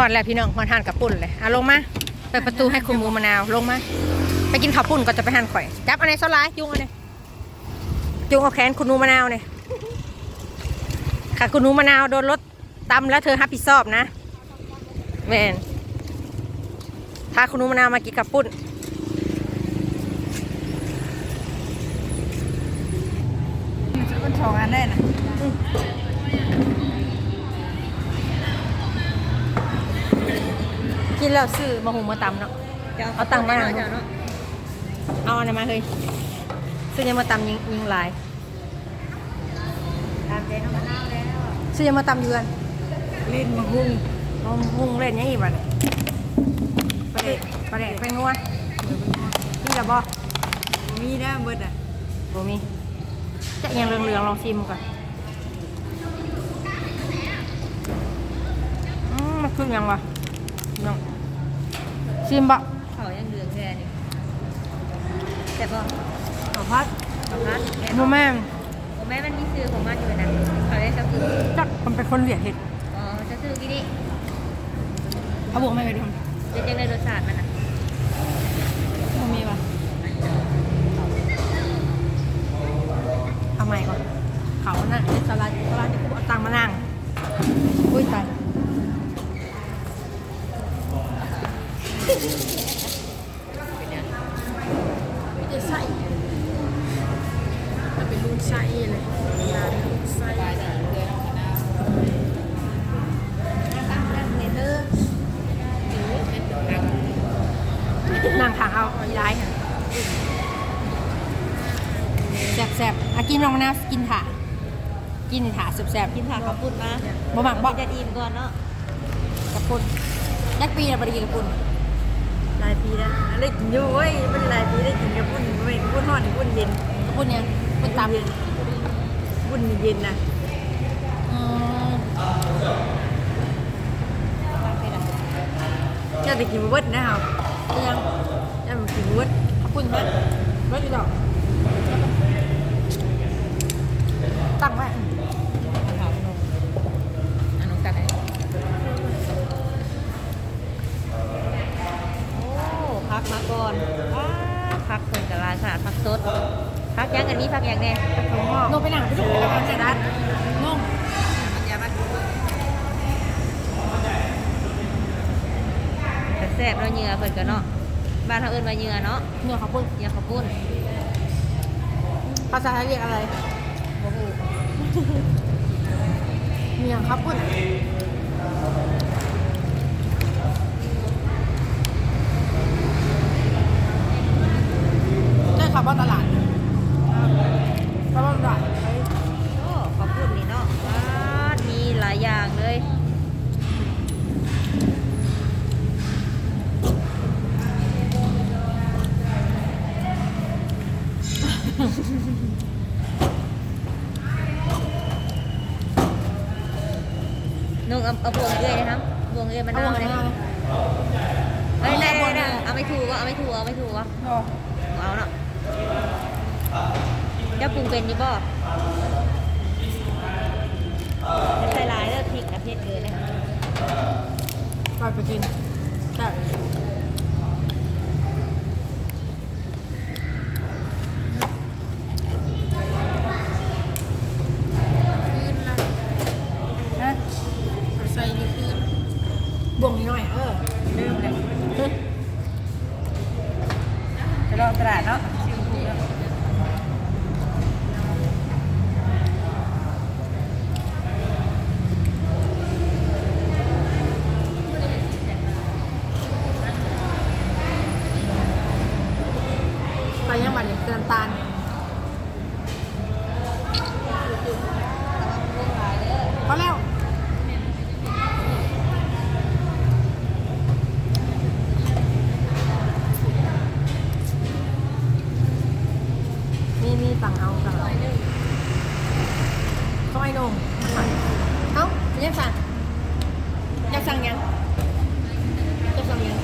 อดแล้วพี่น้องมาทานกับปุ่นเลยเอาลงมาเปิดประตูให้คุณมูมะนาวลงมาไปกินข้าวปุ่นก็จะไปทานข่อยจับอันไหนโซลายจุงอันไหนจุงเอาแขนคุณหนูมะนาวเนี่ยค่ะคุณนูมะนาวโดนรถตำแล้วเธอรับผิดชอบนะแมนพาคุณนูมะนาวมากินกับปุ่นมันสองอันได้นะ กินแล้วซื้อมาหุงมาตำเนาะ เอาตังค์มาหน่อยเนาะ เอาอันไหนมาเฮ้ยซื้อยังมาตำยิงยิงลายตามใจน้องมะนาวแล้วซื้อยังมาตำเยือนเล่นมาหุ้งเอาหุงเล่นยังอีกบ้าเนี่ยประเด็กประเด็กเป็นงัวนี่ละบ่มีได้เบิดอะบ่มีจะยังเหลืองๆลองชิมก่อนอืมมันคือยังวะน้อง ชิมบ่เขายังเหลืองแค่นี่แต่บ่เอาพัดประพัดแม่โมแม่นโอ้แม่มันมีซื้อของมันอยู่นะเขาได้จะคือจักมันเป็นคนเหลียดเห็ดอ๋อจะซื้อกี่นี่เอาบวกไม่ไปดิครับเป็นยังไงรสชาติมันอะ โมมีป่ะเอาใหม่ก่อนเขาน่ะสลัดสลัดที่กูเอาตังค์มานั่งอุ้ยตาย จะใส่มันเป็นลูกไส้เลยยาลูกไส้นั่งทางเอาย้ายค่ะแสบๆอากินลองนะกินถ่ากิน ถ่าแสบๆกินผักข้าวปุ้นมาบ่หมักบ่จะดีมก่อนเนาะกระปุนยักปีนะบริกินกระปุนหลายปีแล้วได้กินอยู่เว้ยเป็นหลายปีได้กินกับปุ้นไม่ปุ้นห่อนปุ้นเย็นกระปุนเนี่ยกระปุนตำเย็นปุ้นเย็นนะอืมแค่ไปกินเบิดนะครับเป็นยังแค่ไปกินเบิดกระปุนไหมรถอีดอกตั้งไว้ อันน้องกันโอ้พัก มาก่อนว้าพักคนกับลายขนาดพักสดพักยังอันนี้พักยังแน่ถั่วงอกลงไปหนังไปดูแล้วกันจะดัดงงแต่แซ่บเนาะเหงื่อเพิ่นก็เนาะบ้านเขาเอิ้นว่าเหงื่อเนาะเนื้อข้าวปุ้นเหงื่อข้าวปุ้นภาษาไทยเรียกอะไรบ่ฮู้เนื้อข้าวปุ้นได้ขับ ว่าตลาดขับว่าตลาดโอ้ข้าวปุ้นนี่เนาะว้ามีหลายอย่างเลยนุ่งเอาเอาพวงเอ้ยนะครับพวงเอ้ยมันเอาน่าวงเลยเอาเฮ้ยได้ได้ได้เอาไม่ถูกวะเอาไม่ถูกเอาไม่ถูกวะเอาเอาเนาะ เจ้าปรุงเป็นอยี่บ่ใส่ลายแล้วพริกกับเผ็ดเลยนะคะไปไปกินใช่นะใส่นี่คือบวงนิดหน่อยเออลืมเลยจะลองตลาดเนาะชิมดูแล้ว ไปยังบันเนี่ยน้ำตาลพอแล้วมีมีสั่งเอาสั่งเอาต้ องไอ้นงเอ้ายังสั่งยังสั่งยังจะสั่งยัง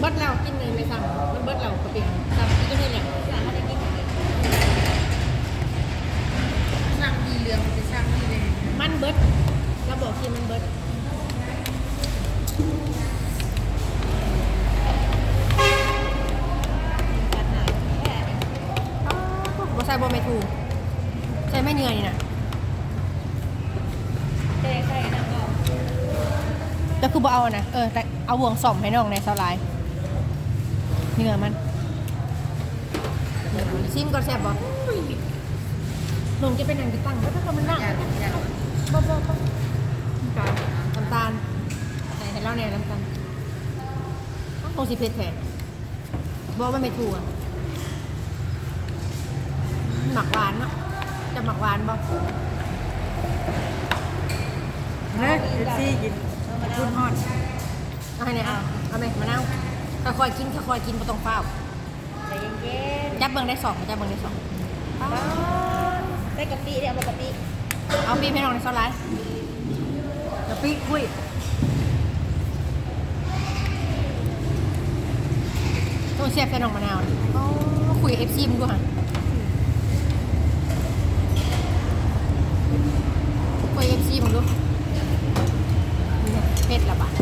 เบิดเรากินเลยไม่สั่งมันเบิดเรากระเปียกสั่งกินก็ได้เนี่ยสั่งเขาได้กินสั่งดีเหลืองจะสั่งดีเลยมันเบิดเราบอกทีมันเบิดบ่ใส่บ่ไม่ถูกใส่ไม่เหนื่อยนี่นะ เจ๊ใส่น้ำออก แล้วคือบ่ เอานะเออแต่เอาบ่วงส่อมให้น้องในสาลายเนื่อมันซิมก่อนแซ่บบ่ลงจะเป็นหนังจะตั้งแล้วถ้ามันนั่งบ่บ่บ่น้ำตาลใส่ให้เราแน่น้ำตาลคงสิเผ็ดแท้บ่ว่าไม่ถูกหมักหวานเนาะจะหมักหวานบ่เฮ้ยเอฟซีกิน คุณฮอดเอาให้เนี่ยเอาเอาไหมมะนาวค่อยๆกินค่อยๆกินบ่ต้องเฝ้าวใจเย็นจับเบิ่งได้สองจับเบิ่งได้สองๆป๊าดได้กะปิเดี๋ยวเอามากะปิเอาปีให้น้องในซอสไลน์กะปิคุยต้องเสียบใส่น้องมะนาวนี่อ๋อคุยเอฟซีมึงดูฮะคุยเอฟซีมึงดูเผ็ดละบาท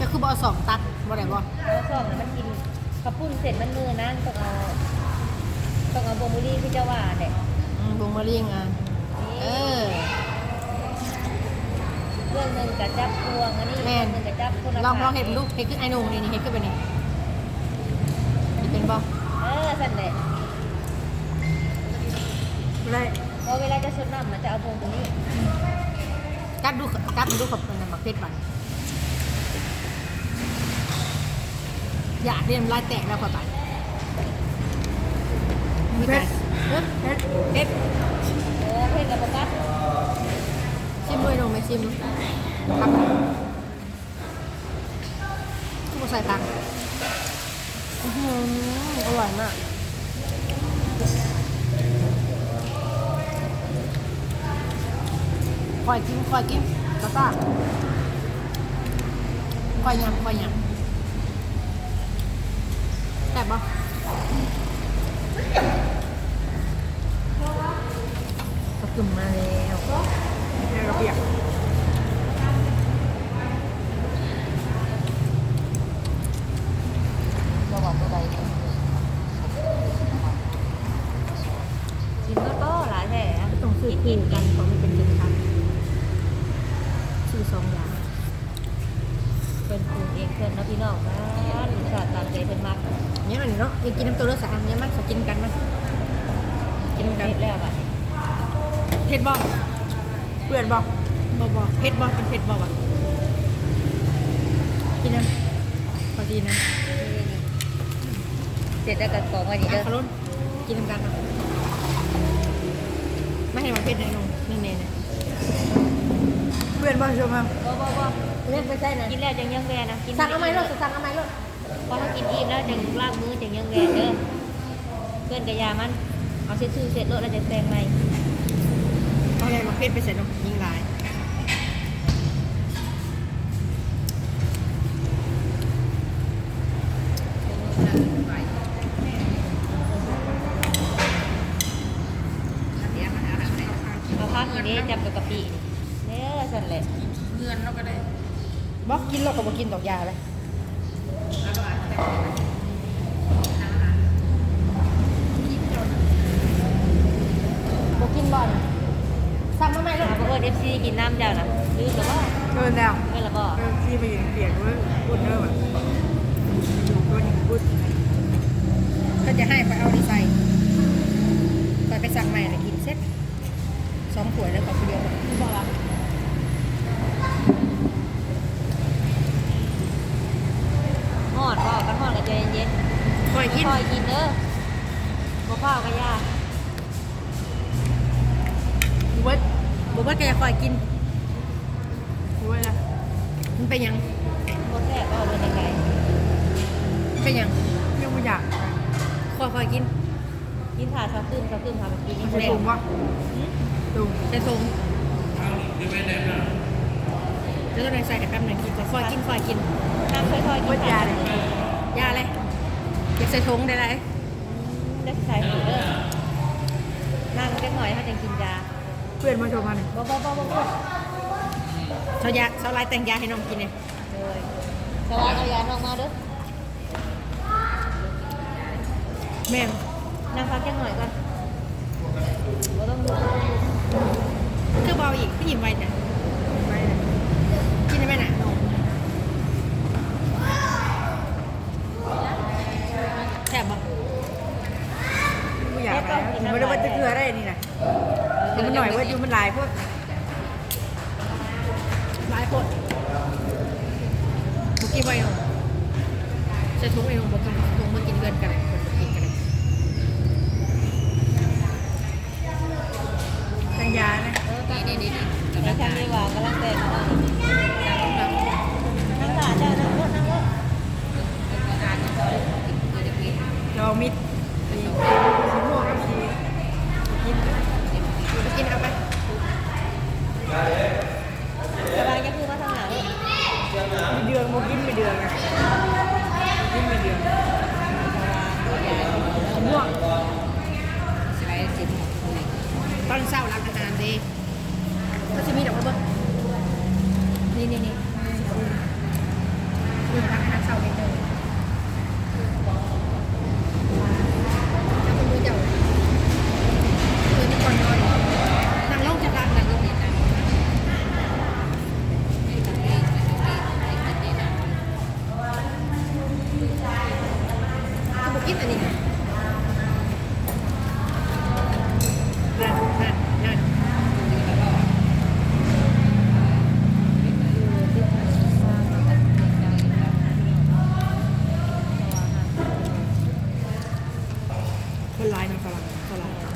ก็คือบ่เอาสองตัดบ่ได้บ่แล้วสองน่ะมันกินกระปุ้นเสร็จมันมือนั่นต้องเอาต้องเอาโบมูรี่ที่เจ้าว่าเด็กอืมบงมะเรียงอะเออ เรื่องหนึ่งกับจับพวงอันนี้แม่นเรื่องหนึ่งกับจับคนละลองลองฝั่เห็ดลูกเห็ดขึ้นไอ้หนุ่มนี่นี่เห็ดขึ้นไปนี่นี่เป็นบ่เออสั่นแหละ ได้พอเวลาจะสดน้ำมันจะเอาพวงตรงนี้กัดดูกัดมันดูขับมันนะมักเพชรบันอยากเรียนลายแตกแล้วกว่าไปมีไปเอ๊ะเฮ็ดเอ็ดโอ้เพื่อนกับโฟกัสชิมด้วยลงไหมชิมดูครับทุกใส่ตังค์อื้อหืออร่อยมาก คอยกินคอยกินกระต้าคอยยำคอยยำแซ่บปะกระกึ่มมาแล้วเดี๋ยวเราเปียกระหว่างตัวใดกินก็ต้อหลายแท้อะต้องซื้อคู่กันเพราะมันเป็นเดือนครับซื้อ สองอย่างเป็นปรุงเองเพื่อนเนาะพี่น้องนะรสชาติตามใจเพิ่นมักเนี่ยมันเนาะยังกินน้ำตัวเลือดสามเนี่ยมันขอกินกันมั้ยกินกันเฮ็ดแล้วอะเผ็ดบ่เปื่อนบอกบ่บ่เผ็ดบ่เป็นเผ็ดบ่วะกินนะพอดีนะเสร็จแล้วก็กองไว้นี่อะเด้อขลุ่นกินน้ำกันเนาะไม่ให้มันเผ็ดเลยนงนี่เน่เนี่ย เปื่อนบอกชมครับบ่บ่บ่เล่นไปใช่นะกินแล้วจังยังแวนะกินสั่งเอาไหมลูกสั่งเอาไหมลูกพอเรากินอิ่มแล้วจังล้างมือจังยังแวเด้อเพื่อนกะยามันเอาเสร็จชื่อเสร็จแล้วเราจะแซงใหม่เอาอะไรมาเผ็ดไปใส่นมยิงลาย เอาพักอีนี้จับกับกะปินี่เด้อสั่นแหละ บอ ก็บอกกินดอกยาเลย ทงได้ไรได้ใส่หูเด้อนั่งจักหน่อยถ้าจะกินยาเพื่อนมาชมมันบ่บ่บ่บ่บ่เสาวยาเสาลายแต่งยาให้น้องกินเนี่ยเลยสวัสดียาน้องมาเด้อแม่งนั่งพักจักหน่อยก่อนบ่ต้องดูคือเบาอีกพี่หยิบไว้จ้ะไปนะกินได้ไหมน่ะแซ่บบ่ ไม่ อยากไปนะไม่ได้ว่าจะเกลือได้นี่นะแต่มันหน่อยว่าอยู่มันหลายพวกหลายคนบุกินไว้เนาะใส่ถุงไว้เนาะบุกินถุงมากินเกินกันเลยคนบุกินกันเลยทางยานะนี่นี่นี่แล้วทำดีกว่ากำลังแต่งเนาะนั่งหลาเจ้านั่งรถนั่งรถจอมิดสีสีม่วงกับสีกิน บุกินเอาไป สบายจะคือมาทางไหน มีเดืองโมกินไม่ เดืองนะกินไม่เดืองสีม่วงตอนเช้าร้านอาหารดีก็จะมีดอกมะเบิ้งนี่นี่นี่ดูร้านอาหารเช้าเมนูถ้าคุณดูเจ้าคืนนี้ก่อนนอนนั่งลงจากร้านนั่งลงนี่นะก็บุกินอันนี้นั่นนั่นนั่น คนร้า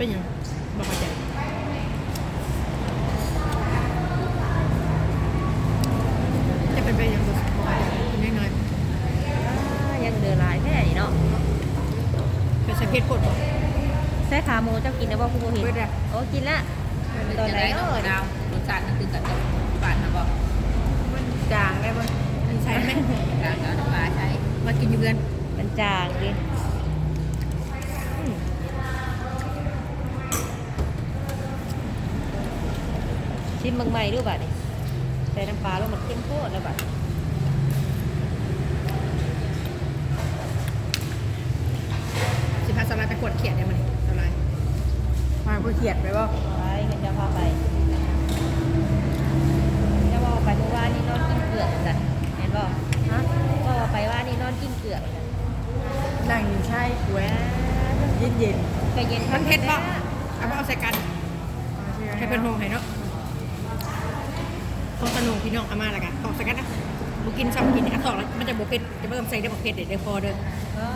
เป็นยังบอกเข้าใจจะเป็นไปยังบอกเข้าใจกินน้อยอ่ายังเดือหลายแค่นี้เนาะๆเป็นสเพชรปวดบ่ใส่ขาหมูเจ้ากินได้บ่คุณบ่เห็นโอ้กินละตอนไหนเนาะดาวรสชาตินั่นคือกับบ้านนะบอกมันจางได้ปะมันใช่ไหมดาวแล้วน้ำปลาใช้มากินอยู่เพื่อนมันจางดิ ชิมเบิ่งใหม่ดูบัดนี้ใส่น้ำปลาลงมันเข้มข้นแล้วบัดสิพาสลายไปกดเขียดได้มันสลายมาเพื่อเขียดไปป่ะไปเงินจะพาไปจะว่าไปเมื่อวานนี่นอนกินเกลือกจ้ะเห็นบ่ฮะก็ว่าไปว่านี่นอนกินเกลือกจ้ะนั่งอยู่ใช่กล้วยเย็นเย็นก็เย็นมันเผ็ดป่ะเอาไปเอาใส่กันให้เป็นโฮงให้เนาะ พอสนุกพี่น้องเอามาและกันตอกใส่กันนะบุกินซ้ำกินอะตอกแล้วมันจะบุเผ็ดจะเพิ่มใส่ได้บุเผ็ดเดี๋ยวเดี๋ยวพอเด้อก็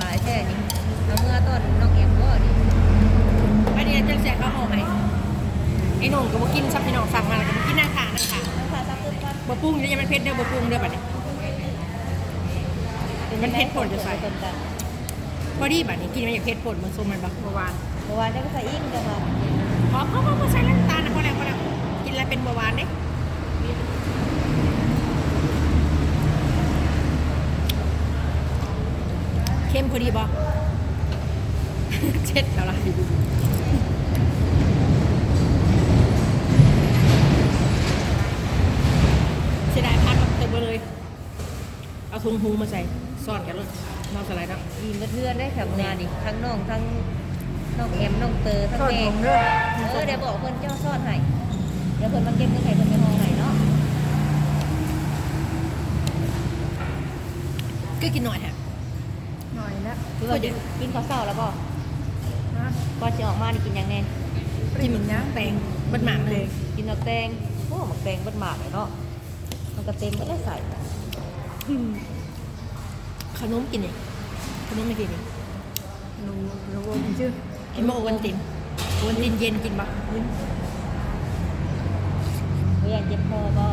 หลายแท่นี่เอาเมื่อต้นน้องเอ็มบ่นี่อันนี้จังเสียเขาเอาไหมไอ้หนุ่มกับบุกินซ้ำพี่น้องสั่งมาแล้วกับบุกินนั่งขานั่งขาน้ำปลาซับตึ้งก่อนบะปรุงเดี๋ยวยังมันเผ็ดเด้อบะปรุงเด้อบัดนี้มันเผ็ดผลจะใส่ต้นกันพอดีบัดนี้กินมันอยากเผ็ดผลมันส้มมันบักเมื่อวานเมื่อวานได้ก็ใส่อิงจังว่าพอพอพอพอใส่น้ำตาลนะพอแล้วพอแล้วกินอะไรเป็นเบาหวานเด้ เข้มพอดีบ่เช็ดอะไรเสียดายพัดแบบเต็มไปเลย เอาทุงหูมาใส่ซ่อนกันเลยนอกสไลด์แล้วอีมกระเทือนได้แถวงานนี่ทั้งน้องทั้งน้องเอ็มน้องเตอทั้งทอดแม่ผมด้วยเออเดี๋ยวบอกเพิ่นเจ้าซอดให้เดี๋ยวเพิ่นมาเก็บเงินให้เพิ่นไปห้องให้เนาะ ก็กินหน่อยฮะหน่อยแล้วคือว่ากินข้าวเช้าแล้วบ่นะก่อนสิออกมานี่กินหยังแน่ปริ่มนะแตงอเบัดหมากเลยกินหมักแตงโอ้หมักแตงเบัดหมากเลยเนาะมันก็เต็มไม่ได้ใส่ขนมกินนี่ขนมไม่กินนี่หนูหนูบอกชื่อไอ้โมวันตินวันตินเย็นกินปะไม่อยากเจ็บคอก็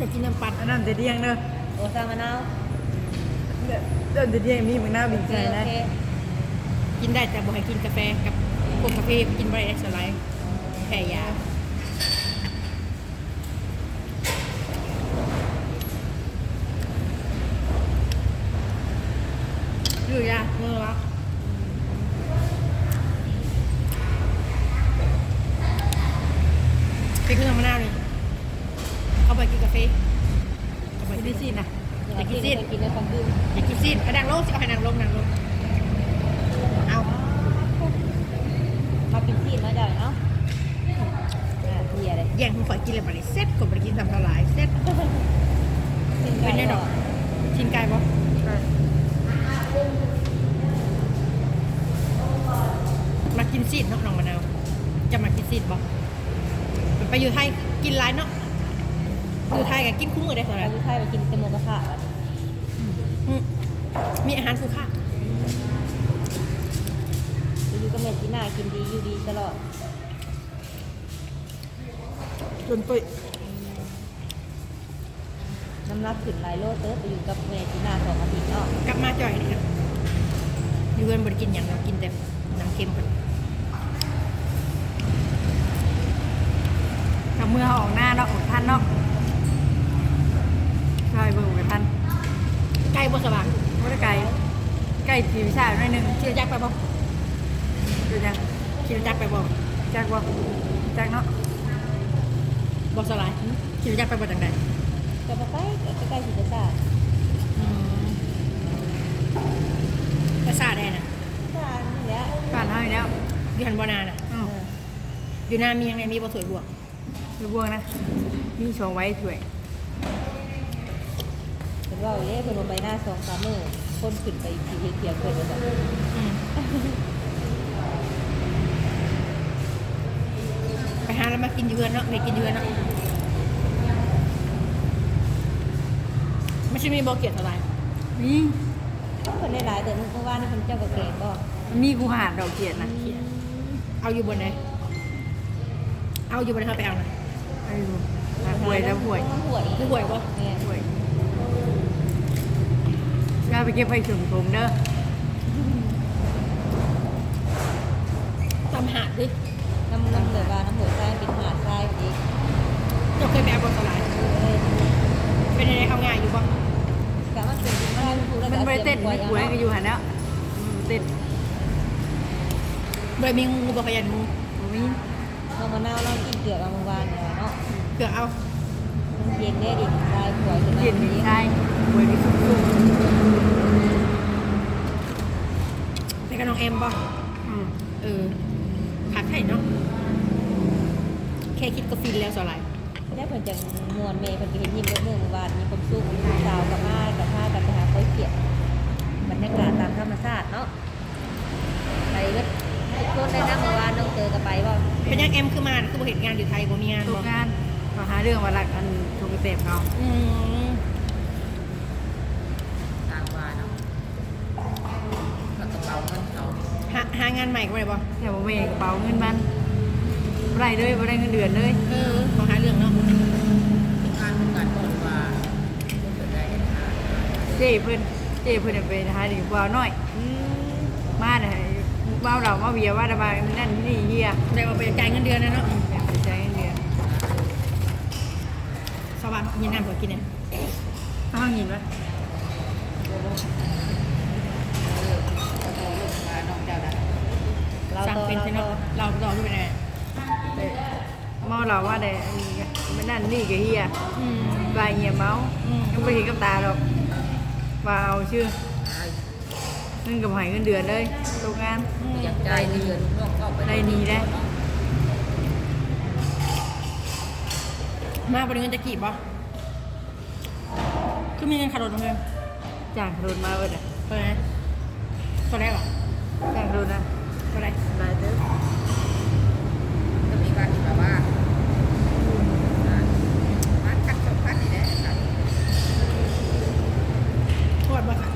จะกินน้ำปั่นอันนั้นแต่เดียงเด้อโอ้ซามะนาวเดินแต่เดียงมีมึงหน้าบินโอใจเคโอนะเคกินได้แต่บ่ให้กินกาแฟกับพวกกาแฟกินบ่ได้สไลด์แพ้ยาอยู่ยาเมื่อวะไปขึ้นธรรมนาเลยเข้าไปกินกาแฟเข้าไป ไม่ กิ ได้ น สินะ อยากกินซีด กินในความดื่ม อยากกินซีดเอาดังลงสิเอาให้ดังลงดังลงเอา มากินซีดมาจ่อยเนาะอ่าเบียร์เลยแย่งคุณข่อยกินเลยบัดนี้เซ็ตคนบัดกินทำเท่าไหร่เซ็ตเป็นได้ดอกชินไก่ปะมากินซีดเนาะน้องมะนาว จะมากินซีดปะไปอยู่ไทยกินร้ายเนาะอยู่ไทยกับกินคุ้มเลยได้สำหเรารับอยู่ไทยไปกินเตมโมกระทะอืมมีอาหารคุ้มค่าอยู่กับเมจิน่ากินดีอยู่ดีตลอด จนตุยน้ำหนักขึ้นหลายโลเติร์ไปอยู่กับเมจิน่าสองอาทิตย์เนาะกลับมาจ่อยนี่นะอยู่เพื่อนบริกินอย่างเรากินแต่น้ำเค็มกันกับเมื่อออกหน้าเนาะออกท่านเนาะใช่เบิ่งกับท่านไก่บ่สว่างว่าไก่ไก่ผีวิชาหน่อยหนึงขี่รถจักรไปบ่ดูจังขี่รถจักรไปบ่จักว่าจักเนาะ บ่สลายขี่รถจักรไปบ่จังใดจะไปใกล้ใกล้ๆสิจะทราบอืมภาษาแดนน่ะทราบนี่แหละผ่านเท่าอยู่แล้วอยู่หันบ่นาน่ะอืออยู่หน้ามียังไงมีบ่สวยบวกดูบวงนะ มีชงไว้ถ้วยเป็นว่าเล่คนลงไปหน้าสองสามมือคนขึ้นไปผีเขียวๆเกินไปแบบอืมไป หาแล้วมากินอยู่เฮือนเนาะไม่กินอยู่เฮือนเนาะไม่ใช่มีบ่เกลียดเท่าไหร่มีคนได้หลายแต่เมื่อวานนี่คนเจ้ากระเกงก็มีกูหาดดอกเกียดนะเอาอยู่บนไหนเอาอยู่บนไหนเขาไปเอาหน่อยไอ้ดูหาป่วยแล้วป่วยป่วยคือหวยบ่เนี่ยป่วยก็ไปเก็บไปถึงผมเด้อตำหาดดิน้ำน้ำเหลือว่าน้ำหัวใจเป็นหาดทรายอีก เจ้าเคยไปเอาบนสลายเลยเป็นยังไงเอาง่ายอยู่บ่กะว่าเป็นทรายมันถูกแล้วมันไปเต้นป่มีป่วยก็อยู่หันแล้วอืมเต้นบ่ได้มีงูบ่ขยันงูบ่มีน้องมะนาวเรากินเกลือมาเมื่อวานเนี่ยเนาะเกือเอามันเย็นได้ดิทรายป่วยขึ้นมาเย็นมีใช่ป่วยมีสุกไปกับน้องแอมบ่ๆอืมเออขาดไข่เนาะแค่คิดก็ฟินแล้วสลาย ได้เพิ่นจังมวนเมย์เพิ่นก็เห็นยิ้มเมื่อเมื่อวานมีความสุขมีสาวกับมากับผ้ากับไปหาก้อยเกียดบรรยากาศตามธรรมชาติเนาะไปก็ทุกคนได้นั่งเมื่อวานน้องเจอกับไปบ่เป็นยังแอมคือมาคือบ่เห็นงานอยู่ไทยบ่มีงานทุบ่กงานก็หาเรื่องมาลักอันทุกเต็มเขาอืมตามว่าเนาะแล้วกระเป๋าเงินเขาหาหางานใหม่ก็ได้บ่แต่ว่าแม่กระเป๋าเงินมันบ่ ได้เลยบ่ได้เงินเดือนเลยเออขอหาเรื่องเนาะงานเป็นการก่อนว่าเกิดได้เห็นหาเจ้เพิ่นเจ้เพิ่นไปหาดิบ่าวน้อยมาเนี่ยบ่าวเรามาเบียร์ว่าระบายมันนั่นที่นี่เฮียได้ว่าไปจ่ายเงินเดือนนะเนาะอยากไปใช้เงินเดือนสวัสดียินน้ำบ่กินเนี่ยต้องยินว่า ว่าน้องเจ้าได้ เรา สั่ง ต่อ เป็น เรา ใช่ไหม ต่อ เราต่อขึ้นไปไหน เมาเราว่าได้อันนี้ก็มันนั่นนี่ก็เฮียอืมบายเฮียเมาอืมยังไม่เห็นกับตาหรอกว่าเอาชื่อเงินกับหายเงินเดือนเลยตกงานอยากใจเงินน้องเข้าไปได้ดีนะมาบริเงินจะกี่บ่คือมีเงินขาดรถมั้ยจ้างโดนมาเบิดอะเปิดนะตัวแรกเหรอจ้างโดนนะอะไรหลายเด้อ ก็มีบ้านที่แบบว่าบ้านคัดสองคัดนี่แหละครับ ทอดบ่ค่ะ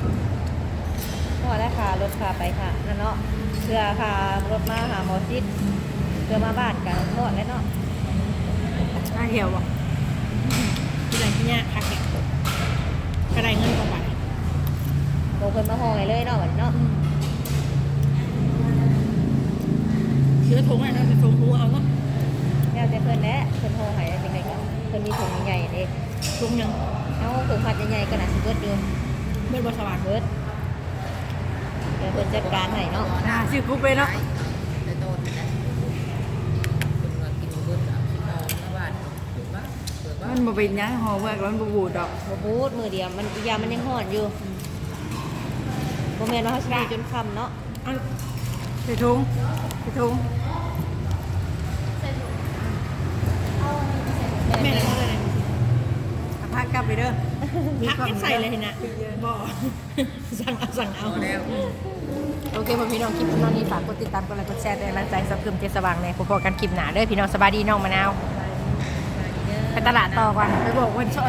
พอได้ค่ะรถค่ะไปค่ะนั่นเนาะเพื่อค่ะรถมา หาหมอชิดเพื่อมาบ้านกันทอดแล้วเนาะหน้าเหี่ยวบ่ที่ไหนที่เนี้ยคักแกะกระไรเงินกว่าบาทโบเพิ่นมาห่อให้เลยเนาะวันนี้เนาะเชื้อทงอะเราจะทงหูเอาเนาะแล้วแต่เพิ่นแหละเพิ่นห่อให้ได้จังไดก็เพิ่นมีถุงใหญ่ๆเด้ทงยังเอาถุงผัดใหญ่ๆก็น่าสิเบิดอยู่เมื่อบ่สว่างเบิดเดี๋ยวเพิ่นจัดการให้เนาะหน้าชื่อกุ๊กไปเนาะ ในโต๊ะนะคนมากินเบิร์ดอะที่นอนหน้าบ้านเปิดบ้านเปิดบ้า มันนบ่เป็นหยังห่อเมือกแล้วมันบ่บูดดอกบ่บูดมือเดียวมันอีกอย่างมันยังฮ้อนอยู่บ่แม่นว่าเฮาสิได้จนค่ำเนาะอันใส่ถุงใส่ถุงแม่เลยเอาเลยเอาพักกลับไปเด้อพักให้ใส่เลยนะบ่สั่งเอาสั่งเอาพอแล้วโอเคพ่อพี่น้องคลิปน้องนี้ฝากกดติดตามกดไลค์กดแชร์เป็นกำลังใจสับกึมเจสว่างในพอๆกันคลิปหนาเด้อพี่น้องสบายดีน้องมะนาวไป ตลาดต่อก่อนไปบอกวันชอ